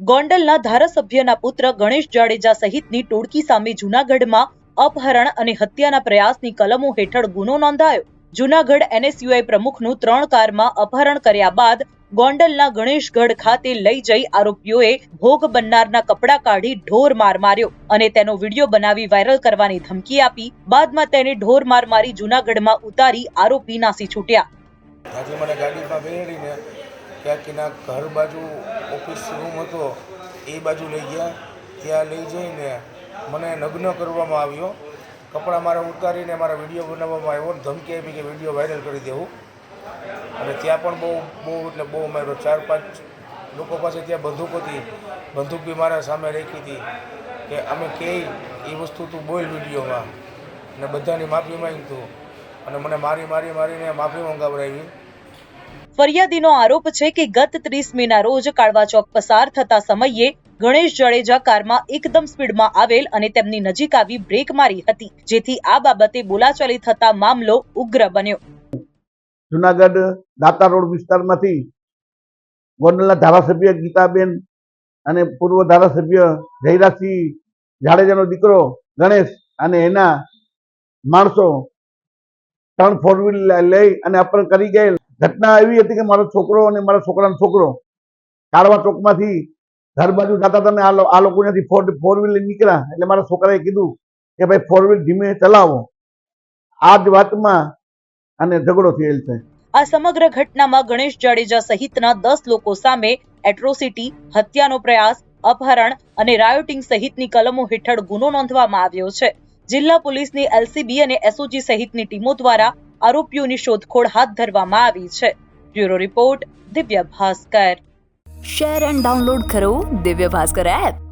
ગોંડલના ધારાસભ્યના પુત્ર ગણેશ જાડેજા સહિતની ટોળકી સામે જૂનાગઢમાં અપહરણ અને હત્યાના પ્રયાસની કલમો હેઠળ ગુનો નોંધાયો. જૂનાગઢ એનએસયુઆઈ પ્રમુખનું ત્રણ કારમાં અપહરણ કર્યા બાદ ગોંડલના ગણેશગઢ ખાતે લઈ જઈ આરોપીઓએ ભોગ બનનારના કપડાં કાઢી ઢોર માર માર્યો અને તેનો વીડિયો બનાવી વાયરલ કરવાની ધમકી આપી. બાદમાં તેને ઢોર માર મારી જૂનાગઢમાં ઉતારી આરોપી નાસી છૂટ્યા. ક્યાંકના ઘર બાજુ ઓફિસ રૂમ હતો, એ બાજુ લઈ ગયા. ત્યાં લઈ જઈને મને નગ્ન કરવામાં આવ્યો. કપડાં મારે ઉતારીને મારા વીડિયો બનાવવામાં આવ્યો ધમકી આપી કે વીડિયો વાયરલ કરી દેવું. અને ત્યાં પણ બહુ બહુ એટલે બહુ માર્યો ચાર, પાંચ લોકો પાસે ત્યાં બંદૂક હતી. બંદૂક બી મારા સામે રાખી હતી કે અમે કે એ વસ્તુ તું બોલ વિડીયોમાં. અને બધાની માફી માંગતું. અને મને મારી મારી, મારીને માફી મંગાવડાવી. ફરિયાદીનો આરોપ છે કે ગત ત્રીસ મેના રોજ કાળવા ચોક પસાર થતા સમયે ગણેશ જાડેજા કારમાં એકદમ સ્પીડમાં આવેલ અને તેમની નજીક આવી બ્રેક મારી હતી, જેથી આ બાબતે બોલાચાલી થતા મામલો ઉગ્ર બન્યો. જુનાગઢ દાતા રોડ વિસ્તારમાંથી ગોંડલના ધારાસભ્ય ગીતાબેન અને પૂર્વ ધારાસભ્ય જયરાજસિંહ જાડેજાનો દીકરો ગણેશ અને એના માણસો ત્રણ ફોર વ્હીલ લઈ અને અપહરણ કરી ગયેલ. ઘટના એવી હતી કે મારો છોકરો અને મારા છોકરાનો છોકરો કાળવા ચોકમાંથી ઘર બાજુ જતા ને આ લોકો ત્યાંથી ફોર વ્હીલ નીકળ્યા. એટલે મારા છોકરાએ કીધું કે ભાઈ ફોર વ્હીલ ધીમે ચલાવો. આ જ વાતમાં અને ઝઘડો થયેલ છે. આ સમગ્ર ઘટનામાં ગણેશ જાડેજા સહિતના દસ લોકો સામે એટ્રોસિટી, હત્યાનો પ્રયાસ, અપહરણ અને રાયોટિંગ સહિતની કલમો હેઠળ ગુનો નોંધવામાં આવ્યો છે. જિલ્લા પોલીસની એલસીબી અને એસઓજી સહિતની ટીમો દ્વારા આરોપીઓની શોધખોળ હાથ ધરવામાં આવી છે. Bureau report Divya Bhaskar. Share and download કરો દિવ્ય ભાસ્કર એપ.